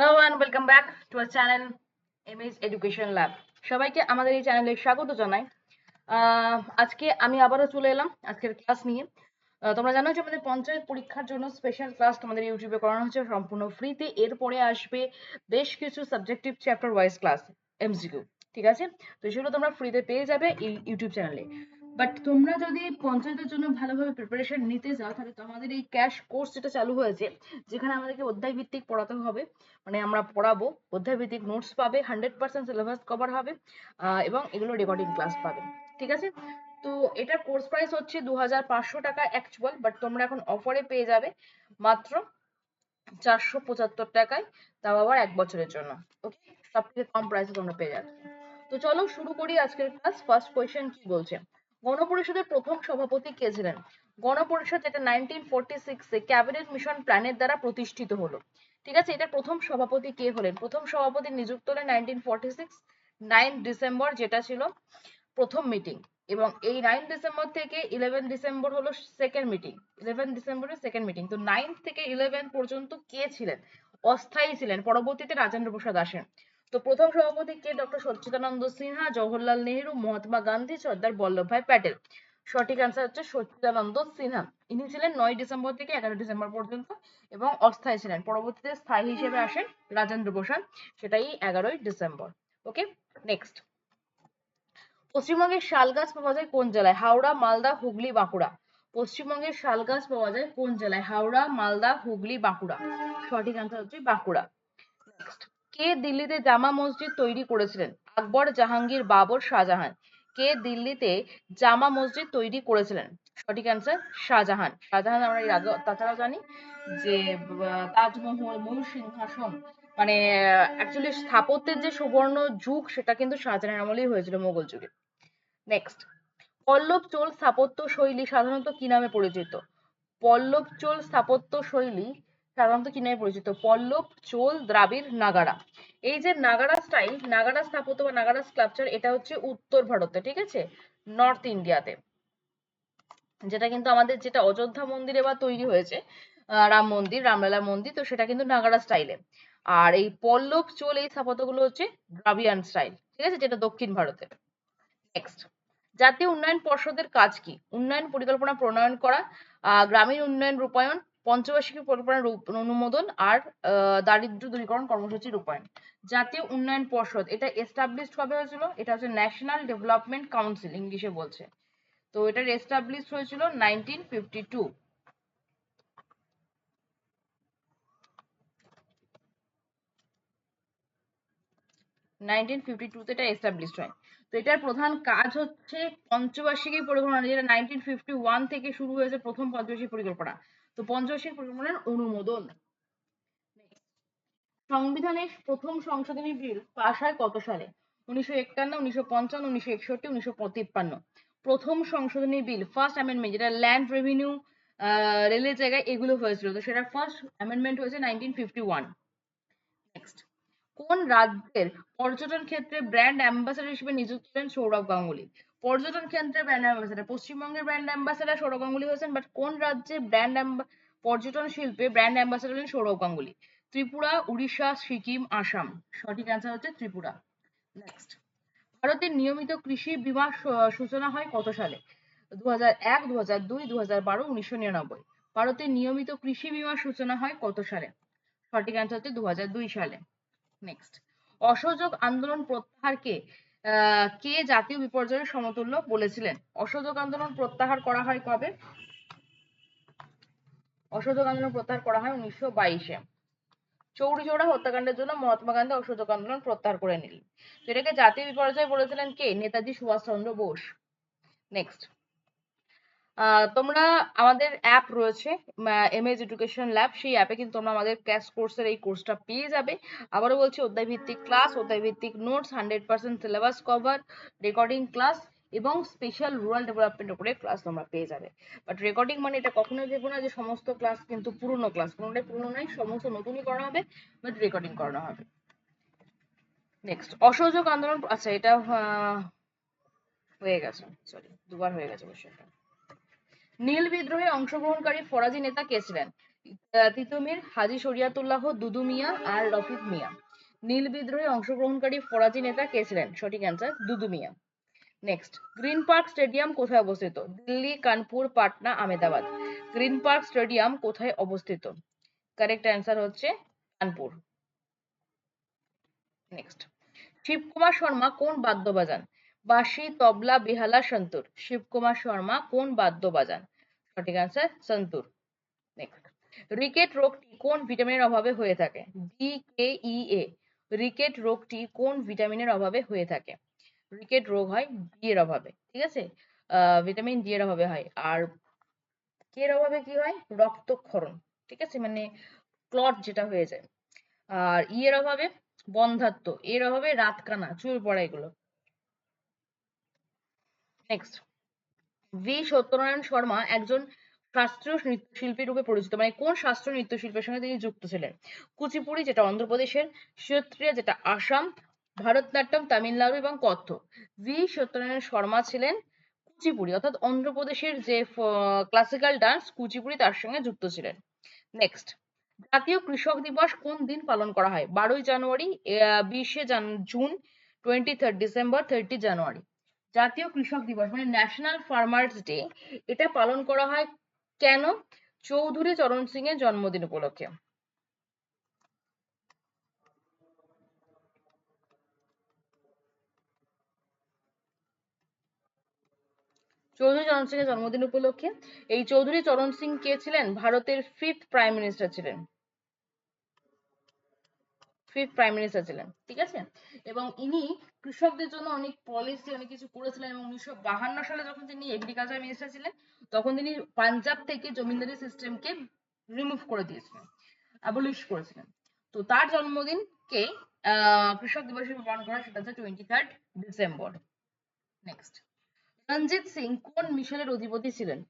Hello and welcome back to our channel MS education lab সবাইকে আমাদের এই চ্যানেলে স্বাগত জানাই। আজকে আমি আবারও চলে এলাম আজকের ক্লাস নিয়ে। তোমরা জানো যে আমাদের পঞ্চায়েত পরীক্ষার জন্য স্পেশাল ক্লাস তোমাদের ইউটিউবে করানো হচ্ছে, সম্পূর্ণ ফ্রিতে এরপরে আসবে বেশ কিছু subjective chapter wise class MCQ ঠিক আছে? তো সেগুলো তোমরা ফ্রিতে পেয়ে যাবে ইউটিউব চ্যানেলে বাট তোমরা যদি পঞ্চায়েতের জন্য ভালোভাবে প্রিপারেশন নিতে চাও তাহলে তো আমাদের এই ক্যাশ কোর্স যেটা চালু হয়েছে, যেখানে আমাদেরকে অধ্যায় ভিত্তিক পড়াতে হবে মানে আমরা পড়াবো অধ্যায় ভিত্তিক নোটস পাবে হান্ড্রেড পার্সেন্ট সিলেবাস কভার হবে এবং এগুলো রেকর্ডিং ক্লাস পাবে, ঠিক আছে? তো এটার কোর্স প্রাইস হচ্ছে দু হাজার পাঁচশো টাকা অ্যাকচুয়াল বাট তোমরা এখন অফারে পেয়ে যাবে মাত্র চারশো পঁচাত্তর টাকায়, তাও আবার এক বছরের জন্য ওকে সব থেকে কম প্রাইসে তোমরা পেয়ে যাবে। তো চলো শুরু করি আজকের ক্লাস ফার্স্ট কোয়েশ্চেন কি বলছে? গণপরিষদের প্রথম সভাপতি কে ছিলেন? গণপরিষদ যেটা নাইনটিন ফোরটি সিক্সে ক্যাবিনেট মিশন প্ল্যানের দ্বারা প্রতিষ্ঠিত হলো। ঠিক আছে? এটা প্রথম সভাপতি কে হলেন? প্রথম সভাপতি নিযুক্ত হলেন nineteen forty six nine December যেটা ছিল প্রথম মিটিং এবং এই নাইন ডিসেম্বর থেকে ইলেভেন ডিসেম্বর হলো সেকেন্ড মিটিং ইলেভেন ডিসেম্বরের সেকেন্ড মিটিং তো নাইন থেকে ইলেভেন পর্যন্ত কে ছিলেন? অস্থায়ী ছিলেন। পরবর্তীতে রাজেন্দ্র প্রসাদ আসেন। তো প্রথম সভাপতি কে? ডক্টর সচ্চিদানন্দ সিনহা, জওহরলাল নেহেরু, মহাত্মা গান্ধী, সর্দার বল্লভভাই প্যাটেল। সঠিক অ্যান্সার হচ্ছে সচ্চিদানন্দ সিনহা। ইনি ছিলেন নয় ডিসেম্বর থেকে এগারো ডিসেম্বর পর্যন্ত এবং অস্থায়ী ছিলেন। পরবর্তীতে স্থায়ী হিসেবে আসেন রাজেন্দ্র প্রসাদ, সেটাই এগারোই ডিসেম্বর। ওকে নেক্সট পশ্চিমবঙ্গের শাল গাছ পাওয়া যায় কোন জেলায়? হাওড়া, মালদা, হুগলি, বাঁকুড়া। পশ্চিমবঙ্গের শাল গাছ পাওয়া যায় কোন জেলায়? হাওড়া, মালদা, হুগলি, বাঁকুড়া। সঠিক অ্যান্সার হচ্ছে বাঁকুড়া। নেক্সট কে দিল্লিতে জামা মসজিদ তৈরি করেছিলেন? আকবর জাহাঙ্গীর, বাবর শাহজাহান। কে দিল্লিতে জামা মসজিদ তৈরি করেছিলেন? সঠিক অ্যান্সার শাহজাহান। শাহজাহান আমরা এর আগে তাছাড়াও জানি যে তাজমহল, ময়ূর সিংহাসন মানে অ্যাকচুয়ালি স্থাপত্যের যে সুবর্ণ যুগ, সেটা কিন্তু শাহজাহানের আমলেই হয়েছিল মোগল যুগে। নেক্সট পল্লব চোল স্থাপত্য শৈলী সাধারণত কি নামে পরিচিত? পল্লব চোল স্থাপত্য শৈলী সাধারণত কি নামে পরিচিত, পল্লব, চোল, দ্রাবিড় নাগারা এই যে নাগারা স্টাইল নাগারা স্থাপত্য বা নাগারা স্কাল্পচার এটা হচ্ছে উত্তর ভারতে, ঠিক আছে? নর্থ ইন্ডিয়াতে যেটা কিন্তু আমাদের যেটা অযোধ্যা মন্দিরে বা তৈরি হয়েছে রাম মন্দির, রামলালা মন্দির, তো সেটা কিন্তু নাগারা স্টাইলে আর এই পল্লব, চোল, এই স্থাপত্যগুলো হচ্ছে দ্রাবিড়ান স্টাইল ঠিক আছে? যেটা দক্ষিণ ভারতে। নেক্সট জাতীয় উন্নয়ন পর্ষদের কাজ কি? উন্নয়ন পরিকল্পনা প্রণয়ন করা গ্রামীণ উন্নয়ন রূপায়ণ পঞ্চবার্ষিকী পরিকল্পনা রূপ- অনুমোদন আর আহ, দারিদ্র্য দূরীকরণ কর্মসূচি রূপায়ণ। জাতীয় উন্নয়ন পর্ষদ এটা এস্টাবলিশড কবে হয়েছিল? এটা হচ্ছে ন্যাশনাল ডেভেলপমেন্ট কাউন্সিল ইংলিশে বলছে। তো এটার এস্টাবলিশ হয়েছিল nineteen fifty two nineteen fifty টুতে এটা এস্টাবলিশড হয়। তো এটার প্রধান কাজ হচ্ছে পঞ্চবার্ষিকী পরিকল্পনা, যেটা নাইনটিন ফিফটি ওয়ান থেকে শুরু হয়েছে প্রথম পঞ্চবার্ষিক পরিকল্পনা। তো পঞ্চবার্ষিক পরিকল্পনার অনুমোদন। সংবিধানের প্রথম সংশোধনী বিল পাশ হয় কত সালে? উনিশশো একান্ন, উনিশশো পঞ্চান্ন, উনিশশো একষট্টি, উনিশশো তিপ্পান্ন প্রথম সংশোধনী বিল ফার্স্ট অ্যামেন্ডমেন্ট যেটা ল্যান্ড রেভিনিউ রেলের জায়গায় এগুলো হয়েছিল। তো সেটা ফার্স্ট অ্যামেন্ডমেন্ট হয়েছে নাইনটিন ফিফটি ওয়ান নেক্সট কোন রাজ্যের পর্যটন ক্ষেত্রে ব্র্যান্ড অ্যাম্বাসাডার হিসেবে নিযুক্ত হলেন সৌরভ গাঙ্গুলি? পর্যটন ক্ষেত্রে ব্র্যান্ড অ্যাম্বাসাডার পশ্চিমবঙ্গের ব্র্যান্ড অ্যাম্বাসাডার সৌরভ গাঙ্গুলি হয়েছেন বাট কোন রাজ্যে ব্র্যান্ড পর্যটন শিল্পে ব্র্যান্ড অ্যাম্বাসাডার হলেন সৌরভ গাঙ্গুলি? ত্রিপুরা, উড়িষ্যা, সিকিম, আসাম। সঠিক অ্যান্সার হচ্ছে ত্রিপুরা। নেক্সট ভারতের নিয়মিত কৃষি বীমা সূচনা হয় কত সালে? দু হাজার এক দু হাজার দুই দু হাজার বারো, উনিশশো নিরানব্বই। ভারতের নিয়মিত কৃষি বীমা সূচনা হয় কত সালে? সঠিক অ্যান্সার হচ্ছে দু হাজার দুই সালে। নেক্সট অসহযোগ আন্দোলন প্রত্যাহারকে কে জাতীয় বিপর্যয়ের সমতুল্য বলেছিলেন? অসহযোগ আন্দোলন প্রত্যাহার করা হয় কবে? অসহযোগ আন্দোলন প্রত্যাহার করা হয় উনিশশো বাইশে। চৌরি চৌরা হত্যাকাণ্ডের জন্য মহাত্মা গান্ধী অসহযোগ আন্দোলন প্রত্যাহার করে নিলেন। তো এটাকে জাতীয় বিপর্যয় বলেছিলেন কে? নেতাজি সুভাষচন্দ্র বোস। নেক্সট তোমরা আমাদের অ্যাপ রয়েছে এমএজ এডুকেশন ল্যাব সেই অ্যাপে কিন্তু তোমরা আমাদের ক্যাশ কোর্সের এই কোর্সটা পেয়ে যাবে। আবারও বলছি অধ্যায় ভিত্তিক ক্লাস অধ্যায় ভিত্তিক notes hundred percent syllabus cover recording class এবং স্পেশাল রুরাল ডেভেলপমেন্ট উপরে ক্লাস তোমরা পেয়ে যাবে। বাট রেকর্ডিং মানে এটা কখনোই ভেবো না যে সমস্ত ক্লাস কিন্তু পুরনো ক্লাস কোনোটাই পুরনো নয়, সমস্ত নতুনই করানো হবে বাট রেকর্ডিং করানো হবে। নেক্সট অসহযোগ আন্দোলন আচ্ছা এটা হয়ে গেছে সরি দুবার হয়ে গেছে কোশ্চেনটা নীল বিদ্রোহে অংশগ্রহণকারী ফরাজি নেতা কে ছিলেন? তিতুমির, হাজী শরিয়াতুল্লাহ, দুদু মিয়া আর রফিক মিয়া। নীল বিদ্রোহে অংশগ্রহণকারী ফরাজি নেতা কে ছিলেন? সঠিক answer Dudu Miya. Next green park stadium কোথায় অবস্থিত? Delhi, Kanpur, Patna Ahmedabad green park stadium কোথায় অবস্থিত? কারেক্ট অ্যান্সার হচ্ছে কানপুর। নেক্সট শিবকুমার শর্মা কোন বাদ্য বাজান বাঁশি, তবলা, বেহালা, সন্তুর। শিবকুমার শর্মা কোন বাদ্য বাজান সঠিক অ্যান্সার সন্তুর। রিকেট রোগটি কোন ভিটামিনের অভাবে হয়ে থাকে? ডি কে ই এ রিকেট রোগটি কোন ভিটামিনের অভাবে হয়ে থাকে? রিকেট রোগ হয় ডি এর অভাবে, ঠিক আছে? ভিটামিন ডি এর অভাবে হয়। আর কে এর অভাবে কি হয়? রক্তক্ষরণ, ঠিক আছে? মানে ক্লট যেটা হয়ে যায়। আর ই এর অভাবে বন্ধাত্ম, এর অভাবে রাতকানা, চুল পড়া এগুলো। নেক্সট ভি সত্যনারায়ণ শর্মা একজন শাস্ত্রীয় নৃত্যশিল্পী রূপে পরিচিত। মানে কোন শাস্ত্রীয় নৃত্যশিল্পের সঙ্গে তিনি যুক্ত ছিলেন? কুচিপুড়ি, যেটা অন্ধ্রপ্রদেশের সত্রিয়া যেটা আসাম, ভারতনাট্যম, তামিলনাড়ু এবং কত্থক ভি সত্যনারায়ণ শর্মা ছিলেন কুচিপুড়ি, অর্থাৎ অন্ধ্রপ্রদেশের যে ক্লাসিক্যাল ডান্স কুচিপুড়ি তার সঙ্গে যুক্ত ছিলেন। নেক্সট জাতীয় কৃষক দিবস কোন দিন পালন করা হয়? বারোই জানুয়ারি বিশে June twenty third December thirty January জাতীয় কৃষক দিবস মানে ন্যাশনাল ফার্মার্স ডে এটা পালন করা হয় কেন? চৌধুরী চরণ সিং এর জন্মদিন উপলক্ষে। চৌধুরী চরণ সিং এর জন্মদিন উপলক্ষে। এই চৌধুরী চরণ সিং কে ছিলেন? ভারতের ফিফথ প্রাইম মিনিস্টার ছিলেন। ফিফথ প্রাইম মিনিস্টার ছিলেন, ঠিক আছে? এবং ইনি কৃষকদের জন্য অনেক পলিসি অনেক কিছু করেছিলেন এবং উনিশশো বাহান্ন সালে যখন তিনি এগ্রিকালচার মিনিস্টার ছিলেন, তখন তিনি পাঞ্জাব থেকে জমিদারি সিস্টেমকে রিমুভ করে দিয়েছিলেন অ্যাবলিশ করেছিলেন। তো তার জন্মদিনকে কৃষক দিবস হিসেবে পালন করা সেটা হচ্ছে twenty third December next Ranjit Singh কোন মিশনের অধিপতি ছিলেন?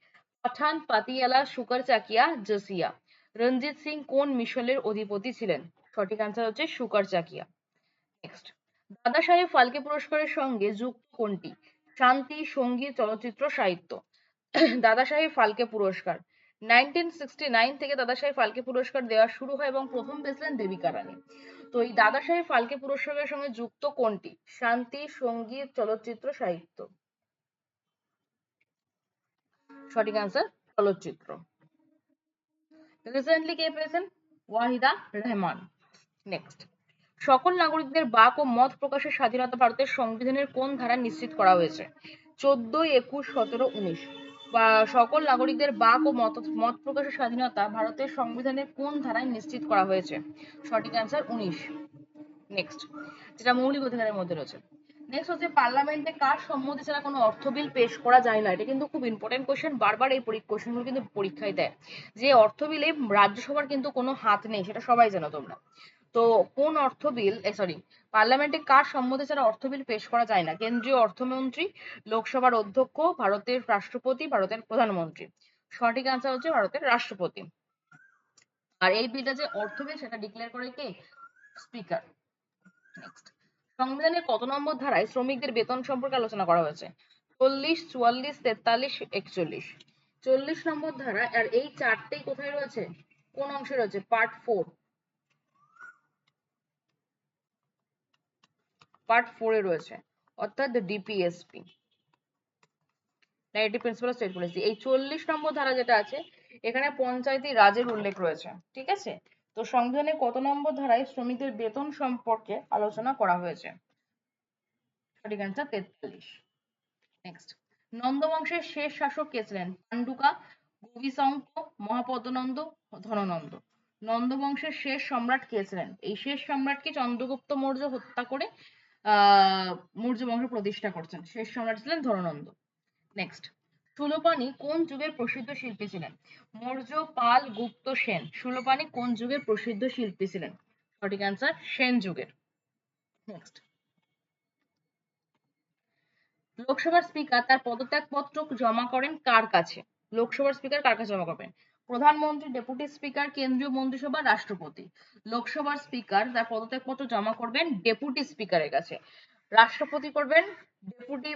পাঠান, পাতিয়ালা, সুকার চাকিয়া, জসিয়া। রঞ্জিত সিং কোন মিশনের অধিপতি ছিলেন? সঠিক আনসার হচ্ছে সুকার চাকিয়া। নেক্সট দাদা সাহেব ফালকে পুরস্কারের সঙ্গে যুক্ত কোনটি? শান্তি, সংগীত, চলচ্চিত্র, সাহিত্য। দাদা সাহেব ফালকে পুরস্কার। 1969 থেকে দাদা সাহেব ফালকে পুরস্কার দেওয়া শুরু হয় এবং প্রথম পেয়েছিলেন দেবিকা রানী। তো এই দাদা সাহেব ফালকে পুরস্কারের সঙ্গে যুক্ত কোনটি? শান্তি, সংগীত, চলচ্চিত্র, সাহিত্য। সঠিক আনসার চলচ্চিত্র। রিসেন্টলি কে পেয়েছেন? ওয়াহিদা রহমান। নেক্সট সকল নাগরিকদের বাক ও মত প্রকাশের স্বাধীনতা ভারতের সংবিধানের কোন ধারা নিশ্চিত করা হয়েছে? চোদ্দ, একুশ, সতেরো, উনিশ। বা সকল নাগরিকদের বাক ও মত মত প্রকাশের স্বাধীনতা ভারতের সংবিধানের কোন ধারায় নিশ্চিত করা হয়েছে? সঠিক অ্যান্সার উনিশ। নেক্সট যেটা মৌলিক অধিকারের মধ্যে রয়েছে। নেক্সট হচ্ছে, পার্লামেন্টে কার সম্মতি ছাড়া কোনো অর্থ বিল পেশ করা যায় না? এটা কিন্তু খুব ইম্পর্টেন্ট কোশ্চেন বারবার এই কোশ্চেনগুলো কিন্তু পরীক্ষায় দেয়। যে অর্থ বিলে রাজ্যসভার কিন্তু কোনো হাত নেই, সেটা সবাই জানো তোমরা। তো কোন অর্থ বিল সরি পার্লামেন্টে কার সম্মতি ছাড়া অর্থ বিল পেশ করা যায় না? কেন্দ্রীয় অর্থমন্ত্রী, লোকসভার অধ্যক্ষ, ভারতের রাষ্ট্রপতি, ভারতের প্রধানমন্ত্রী। সঠিক আনসার হচ্ছে ভারতের রাষ্ট্রপতি। আর এই বিলটা যে অর্থ বিল, সেটা ডিক্লেয়ার করে কে? স্পিকার সংবিধানের কত নম্বর ধারায় শ্রমিকদের বেতন সম্পর্কে আলোচনা করা হয়েছে? চল্লিশ, চুয়াল্লিশ, তেতাল্লিশ, একচল্লিশ। চল্লিশ নম্বর ধারা, আর এই চারটেই কোথায় রয়েছে? কোন অংশে রয়েছে? পার্ট ফোর পার্ট ফোরে রয়েছে, অর্থাৎ DPSP directive principal state policy এই চল্লিশ নম্বর ধারা যেটা আছে, এখানে পঞ্চায়েতি রাজের উল্লেখ রয়েছে, ঠিক আছে? তো সংবিধানের কত নম্বর ধারায় শ্রমিকদের বেতন সম্পর্কে আলোচনা করা হয়েছে? সঠিক অ্যান্সার তেতাল্লিশ। নেক্সট নন্দবংশের শেষ শাসক কে ছিলেন? পান্ডুকা গবিসঙ্ক মহাপদ্মনন্দ, ধননন্দ। নন্দবংশের শেষ সম্রাট কে ছিলেন? এই শেষ সম্রাটকে চন্দ্রগুপ্ত মৌর্য হত্যা করে মৌর্য বংশ প্রতিষ্ঠা করছেন। শেষ সম্রাট ছিলেন ধননন্দ নেক্সট সুলোপানি কোন যুগের প্রসিদ্ধ শিল্পী ছিলেন? মৌর্য পাল গুপ্ত সেন, সুলোপানি কোন যুগের প্রসিদ্ধ শিল্পী ছিলেন? সঠিক অ্যান্সার সেন যুগের। নেক্সট লোকসভার স্পিকার তার পদত্যাগপত্র জমা করেন কার কাছে? লোকসভার স্পিকার কার কাছে জমা করবেন? প্রধানমন্ত্রী, ডেপুটি স্পিকার, কেন্দ্রীয় মন্ত্রিসভা রাষ্ট্রপতি। লোকসভার স্পিকার তার পদত্যাগপত্র জমা করবেন ডেপুটি স্পিকারের কাছে। রাষ্ট্রপতি করবেন ডেপুটি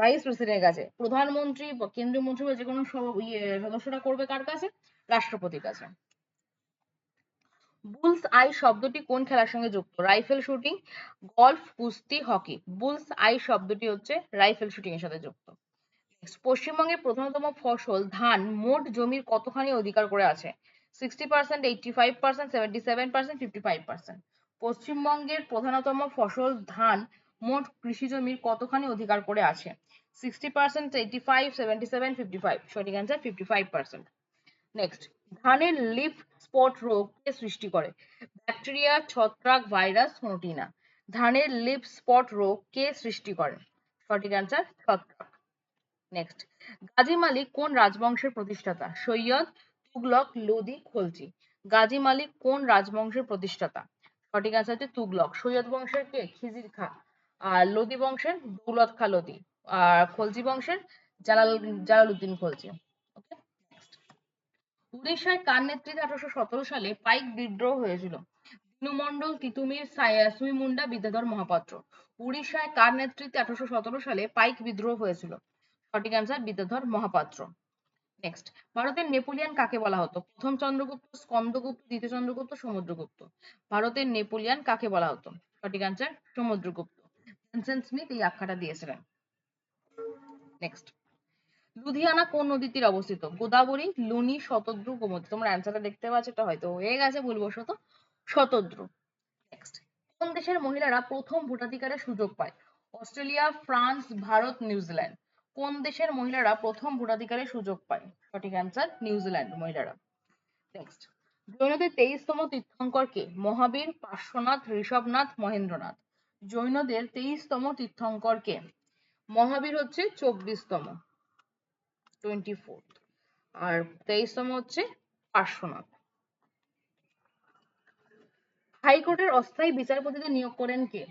ভাইস প্রেসিডেন্টের কাছে। প্রধানমন্ত্রী, কেন্দ্রীয় মন্ত্রিসভা যে কোনো ইয়ে সদস্যরা করবে কার কাছে? রাষ্ট্রপতির কাছে। বুলস আই শব্দটি কোন খেলার সঙ্গে যুক্ত? রাইফেল শুটিং, গলফ, কুস্তি, হকি। বুলস আই শব্দটি হচ্ছে রাইফেল শুটিং এর সাথে যুক্ত। পশ্চিমবঙ্গের প্রধানতম ফসল ধান, মোট জমির কতখানি অধিকার করে আছে? Sixty percent eighty five percent seventy seven percent fifty five percent পশ্চিমবঙ্গের প্রধানতম ফসল ধান, মোট কৃষি জমির কতখানি অধিকার করে আছে? Sixty percent eighty five seventy seven fifty five সঠিক answer fifty five percent next ধানের লিফ স্পট রোগ কে সৃষ্টি করে? ব্যাকটেরিয়া ছত্রাক ভাইরাস কোনটি ধানের লিফ স্পট রোগ কে সৃষ্টি করে? সঠিক অ্যান্সার ছত্রাক। নেক্সট গাজী মালিক কোন রাজবংশের প্রতিষ্ঠাতা? সৈয়দ তুগলক লোদি খলজি। গাজী মালিক কোন রাজবংশের প্রতিষ্ঠাতা? সঠিক অ্যান্সার হচ্ছে তুগলক। সৈয়দ বংশের কে? খিজির খা আর লোদি বংশের? দৌলত খা লোদি। আর খলজি বংশের? জালাল, জালালউদ্দিন খলজি। উড়িষ্যায় কার নেতৃত্বে আঠারোশো সতেরো সালে পাইক বিদ্রোহ হয়েছিল? দিনু মন্ডল তিতুমির সুইমুন্ডা, বিদ্যাধর মহাপাত্র। উড়িষ্যায় কার নেতৃত্বে আঠারোশো সতেরো সালে পাইক বিদ্রোহ হয়েছিল? সঠিক অ্যান্সার বিদ্যাধর মহাপাত্র। নেক্সট ভারতের নেপোলিয়ান কাকে বলা হতো? প্রথম চন্দ্রগুপ্ত, স্কন্দগুপ্ত, দ্বিতীয় চন্দ্রগুপ্ত, সমুদ্রগুপ্ত। ভারতের নেপোলিয়ান কাকে বলা হতো? সঠিক অ্যান্সার সমুদ্রগুপ্ত। স্মিথ এই আখ্যাটা দিয়েছিলেন। নেক্সট লুধিয়ানা কোন নদীর তীরে অবস্থিত? গোদাবরী, লুনি শতদ্রু গোমতী। তোমরা অ্যান্সারটা দেখতে পাচ্ছ, এটা হয়তো হয়ে গেছে ভুলবশত। শতদ্রু নেক্সট কোন দেশের মহিলারা প্রথম ভোটাধিকারের সুযোগ পায়? Australia, France, Bharat, New Zealand. কোন দেশের মহিলারা প্রথম ভোটাধিকারের সুযোগ পায়? সঠিক অ্যান্সার নিউজিল্যান্ড মহিলারা। নেক্সট জৈনদের তেইশতম তীর্থঙ্কর কে? মহাবীর, পার্শ্বনাথ, ঋষভনাথ, মহেন্দ্রনাথ। জৈনদের তেইশতম তীর্থঙ্কর কে? মহাবীর হচ্ছে চব্বিশতম টোয়েন্টি ফোর্থ আর তেইশতম হচ্ছে পার্শ্বনাথ। হাইকোর্টের অস্থায়ী বিচারপতিদের নিয়োগ করেন কে?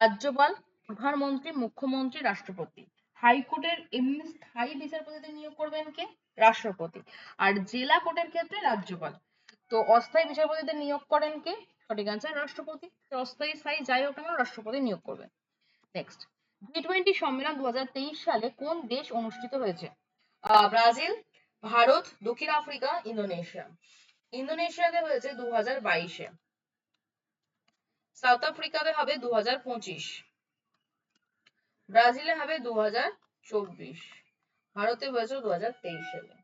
রাজ্যপাল, প্রধানমন্ত্রী, মুখ্যমন্ত্রী, রাষ্ট্রপতি। হাইকোর্টের এমনি স্থায়ী বিচারপতিদের নিয়োগ করবেন কে? রাষ্ট্রপতি। আর জেলা কোর্টের ক্ষেত্রে রাজ্যপাল। তো অস্থায়ী বিচারপতিদের নিয়োগ করেন কে? সঠিক অ্যান্সার রাষ্ট্রপতি। অস্থায়ী, স্থায়ী, যাই হোক না রাষ্ট্রপতি নিয়োগ করবেন। নেক্সট জি টোয়েন্টি সম্মেলন দু হাজার তেইশ সালে কোন দেশ অনুষ্ঠিত হয়েছে? ব্রাজিল, ভারত, দক্ষিণ আফ্রিকা, ইন্দোনেশিয়া। ইন্দোনেশিয়াতে হয়েছে দু হাজার বাইশে। সাউথ আফ্রিকাতে হবে দু হাজার পঁচিশ। ব্রাজিলে হবে দু হাজার চব্বিশ। ভারতে হয়েছে দু হাজার তেইশ সালে।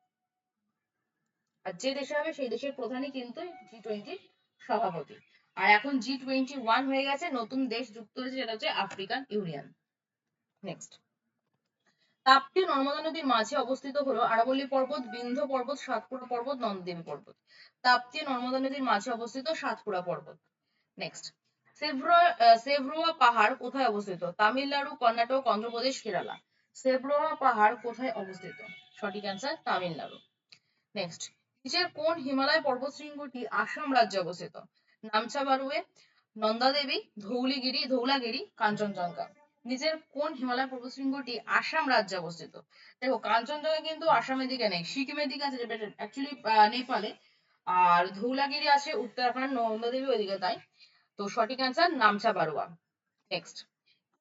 আর যে দেশে হবে সেই দেশের প্রধানই কিন্তু জি টোয়েন্টির সভাপতি। আর এখন জি টোয়েন্টি ওয়ান হয়ে গেছে, নতুন দেশ যুক্ত হয়েছে যেটা হচ্ছে African union. Next Tapti Narmada নদীর মাঝে অবস্থিত হলো আরাবল্লী পর্বত, বিন্ধ্য পর্বত, সাতপুরা পর্বত নন্দদেবী পর্বত। তাপ্তি নর্মদা নদীর মাঝে অবস্থিত সাতপুরা পর্বত। নেক্সট সেভ্রোয়া পাহাড় কোথায় অবস্থিত? তামিলনাড়ু, কর্ণাটক, অন্ধ্রপ্রদেশ, কেরালা। সেভ্রোয়া পাহাড় কোথায় অবস্থিত? সঠিক অ্যান্সার তামিলনাড়ু। নেক্সট নিচের কোন হিমালয় পর্বত শৃঙ্গটি আসাম রাজ্যে অবস্থিত? নামচা বারুয়ে নন্দাদেবী, ধৌলিগিরি, ধৌলাগিরি, কাঞ্চনজঙ্ঘা। নিচের কোন হিমালয় পর্বত শৃঙ্গটি আসাম রাজ্যে অবস্থিত? দেখো, কাঞ্চনজঙ্ঘা কিন্তু আসামের দিকে নেই, সিকিমের দিকে আছে যেটা অ্যাকচুয়ালি নেপালে। আর ধৌলাগিরি আছে, উত্তরাখণ্ড, নন্দাদেবী ওইদিকে, তাই? তো সঠিক অ্যান্সার নামচা বারুয়া। নেক্সট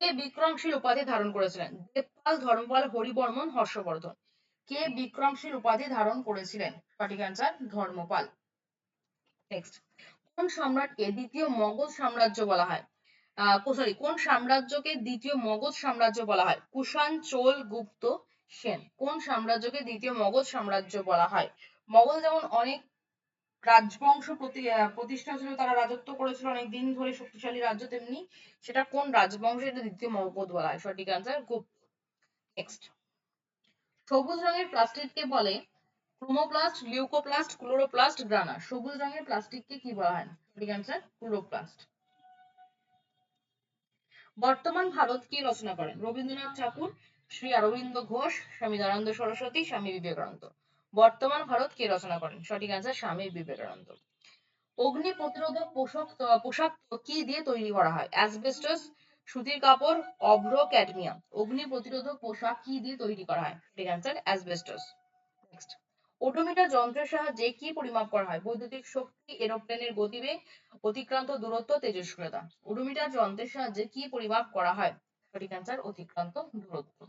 কে বিক্রমশীল উপাধি ধারণ করেছিলেন? দেবপাল, ধর্মপাল, হরিবর্মন, হর্ষবর্ধন। কে বিক্রমশীল উপাধি ধারণ করেছিলেন? সঠিক অ্যান্সার ধর্মপাল। নেক্সট কোন সম্রাটকে দ্বিতীয় মগধ সাম্রাজ্য বলা হয়? সরি কোন সাম্রাজ্যকে দ্বিতীয় মগধ সাম্রাজ্য বলা হয়? কুষাণ, চোল, গুপ্ত, সেন। কোন সাম্রাজ্যকে দ্বিতীয় মগধ সাম্রাজ্য বলা হয়? মগধ যেমন অনেক রাজবংশ প্রতিষ্ঠা ছিল তারা রাজত্ব করেছিল, অনেক দিন ধরে শক্তিশালী রাজ্য তেমনি। সেটা কোন রাজবংশের এটা দ্বিতীয় মগধ বলা হয়, সঠিক অ্যান্সার গুপ্ত। নেক্সট সবুজ রঙের প্লাস্টিককে বলে ক্রোমোপ্লাস্ট লিউকোপ্লাস্ট ক্লোরোপ্লাস্ট গ্রানা সবুজ রঙের প্লাস্টিককে কি বলা হয়? সঠিক অ্যান্সার ক্লোরোপ্লাস্ট বর্তমান ভারত কি রচনা করেন? রবীন্দ্রনাথ ঠাকুর, শ্রী অরবিন্দ ঘোষ, স্বামী দয়ানন্দ সরস্বতী, স্বামী বিবেকানন্দ। বর্তমান ভারত কে রচনা করেন? সঠিক অ্যান্সার স্বামী বিবেকানন্দ। অগ্নি প্রতিরোধক পোশাক পোশাক কি দিয়ে তৈরি করা হয়? অ্যাসবেস্টস, সুতির কাপড়, অভ্র, ক্যাডমিয়াম। অগ্নি প্রতিরোধক পোশাক কি দিয়ে তৈরি করা হয়? সঠিক অ্যান্সার অ্যাসবেস্টস। নেক্সট ওডোমিটার যন্ত্রের সাহায্যে কি পরিমাপ করা হয়? বৈদ্যুতিক শক্তি, এরোপ্লেনের গতিবেগ অতিক্রান্ত দূরত্ব, তেজস্ক্রিয়তা। ওডোমিটার যন্ত্রের সাহায্যে কি পরিমাপ করা হয়? সঠিক অ্যান্সার অতিক্রান্ত দূরত্ব।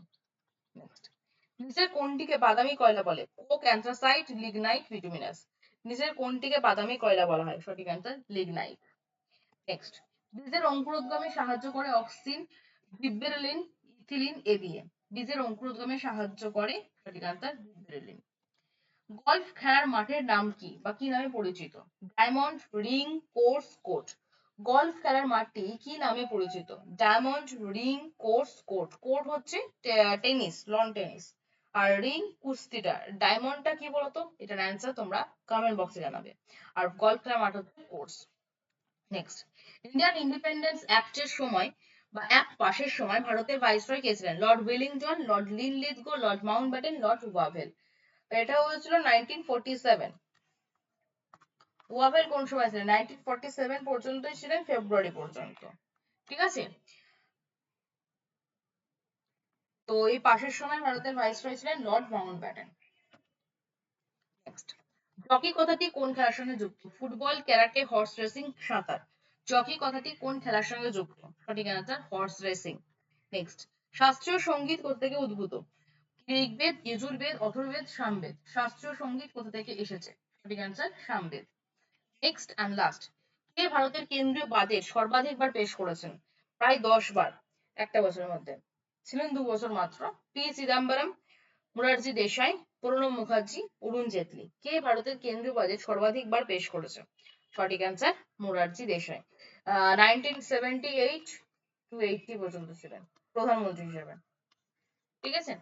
নেক্সট নিচের কোনটিকে বাদামি কয়লা বলে? কোক, অ্যান্থ্রাসাইট, লিগনাইট বিটুমিনাস নিচের কোনটিকে বাদামি কয়লা বলা হয়? সঠিক অ্যান্সার লিগনাইট। নেক্সট বীজের অঙ্কুরোদ্গমে সাহায্য করে অক্সিন গিব্বেরেলিন ইথিলিন এ দিয়ে বীজের অঙ্কুরোদ্গমে সাহায্য করে, সঠিক অ্যান্সার গিব্বেরেলিন গলফ খেলার মাঠের নাম কি বা কি নামে পরিচিত? Diamond, ring, course court golf খেলার মাঠটি কি নামে পরিচিত? Diamond, ring, course court court হচ্ছে টেনিস, লন টেনিস। আর রিং কুস্তিটা। ডায়মন্ডটা কি বলতো? এটার অ্যান্সার তোমরা কমেন্ট বক্সে জানাবে। আর গলফ খেলার মাঠ হচ্ছে কোর্স নেক্সট ইন্ডিয়ান ইন্ডিপেন্ডেন্স অ্যাক্টের সময় বা অ্যাক্ট পাশের সময় ভারতের ভাইসরয় কে ছিলেন? Lord Wellington lord Linlithgow lord Mountbatten lord Wavell এটা হয়েছিল নাইনটিন ফোরটি সেভেন ওয়াভেল কোন সময় ছিলেন? নাইনটিন ফোরটি সেভেন পর্যন্তই ছিলেন ফেব্রুয়ারি পর্যন্ত। ঠিক আছে? তো এই পাশের সময় ভারতের ভাইসরয় ছিলেন লর্ড মাউন্টব্যাটেন নেক্সট জকি কথাটি কোন খেলার সঙ্গে যুক্ত? ফুটবল ক্যারাটে হর্স রেসিং সাঁতার। জকি কথাটি কোন খেলার সঙ্গে যুক্ত? সঠিক অ্যান্সার হর্স রেসিং নেক্সট শাস্ত্রীয় সংগীত কোথা থেকে উদ্ভূত? ঋগ্বেদ, যজুর্বেদ অথর্বেদ সামবেদ। শাস্ত্রীয় সংগীত কোথা থেকে এসেছে? সঠিক answer Samaveda. Next and last কে ভারতের কেন্দ্রীয় বাজেট সর্বাধিকবার পেশ করেছেন? প্রায় দশ বার। একটা বছরের মধ্যে। ছিলেন দু বছর মাত্র। পি. চিদাম্বরম, মুরারজি দেশাই, প্রণব মুখার্জি, অরুণ জেটলি। কে ভারতের কেন্দ্রীয় বাজেট সর্বাধিকবার পেশ করেছে? সঠিক answer Morarji Desai. Nineteen seventy eight to eighty পর্যন্ত ছিলেন, প্রধানমন্ত্রী হিসেবে। ঠিক আছে?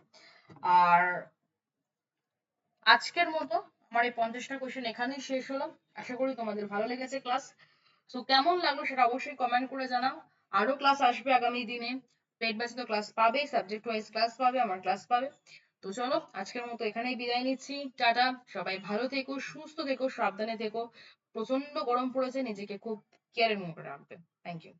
আর আজকের মতো আমার এই পঞ্চাশটা এখানেই শেষ হলো। আশা করি তোমাদের ভালো লেগেছে ক্লাস তো কেমন লাগল সেটা অবশ্যই কমেন্ট করে জানাও। আরও ক্লাস আসবে আগামী দিনে। পেড ব্যাচ তো ক্লাস পাবে সাবজেক্ট ওয়াইজ ক্লাস পাবে, আমার ক্লাস পাবে। তো চলো, আজকের মতো এখানেই বিদায় নিচ্ছি। টাটা, সবাই ভালো থেকো, সুস্থ থেকো, সাবধানে থেকো। প্রচণ্ড গরম পড়েছে, নিজেকে খুব কেয়ারের মধ্যে রাখবে। Thank you